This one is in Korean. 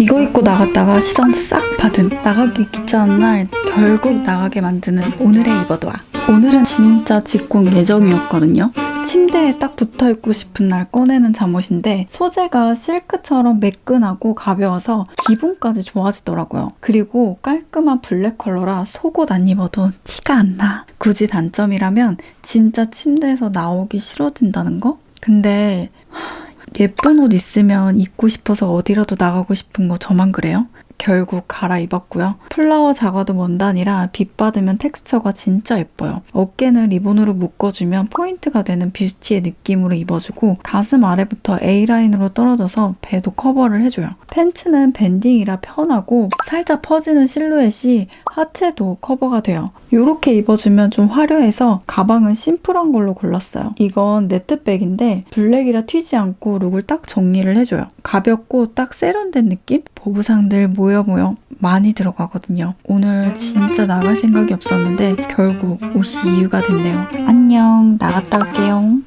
이거 입고 나갔다가 시선 싹 받은 나가기 귀찮은 날 결국 나가게 만드는 오늘의 입어도와 오늘은 진짜 직공 예정이었거든요. 침대에 딱 붙어 있고 싶은 날 꺼내는 잠옷인데 소재가 실크처럼 매끈하고 가벼워서 기분까지 좋아지더라고요. 그리고 깔끔한 블랙 컬러라 속옷 안 입어도 티가 안 나. 굳이 단점이라면 진짜 침대에서 나오기 싫어진다는 거? 근데 예쁜 옷 있으면 입고 싶어서 어디라도 나가고 싶은 거 저만 그래요? 결국 갈아입었고요. 플라워 자가도 원단이라 빛 받으면 텍스처가 진짜 예뻐요. 어깨는 리본으로 묶어주면 포인트가 되는 뷰티의 느낌으로 입어주고 가슴 아래부터 A라인으로 떨어져서 배도 커버를 해줘요. 팬츠는 밴딩이라 편하고 살짝 퍼지는 실루엣이 하체도 커버가 돼요. 이렇게 입어주면 좀 화려해서 가방은 심플한 걸로 골랐어요. 이건 네트백인데 블랙이라 튀지 않고 룩을 딱 정리를 해줘요. 가볍고 딱 세련된 느낌? 보부상들 모여 모여 많이 들어가거든요. 오늘 진짜 나갈 생각이 없었는데 결국 옷이 이유가 됐네요. 안녕 나갔다 올게요.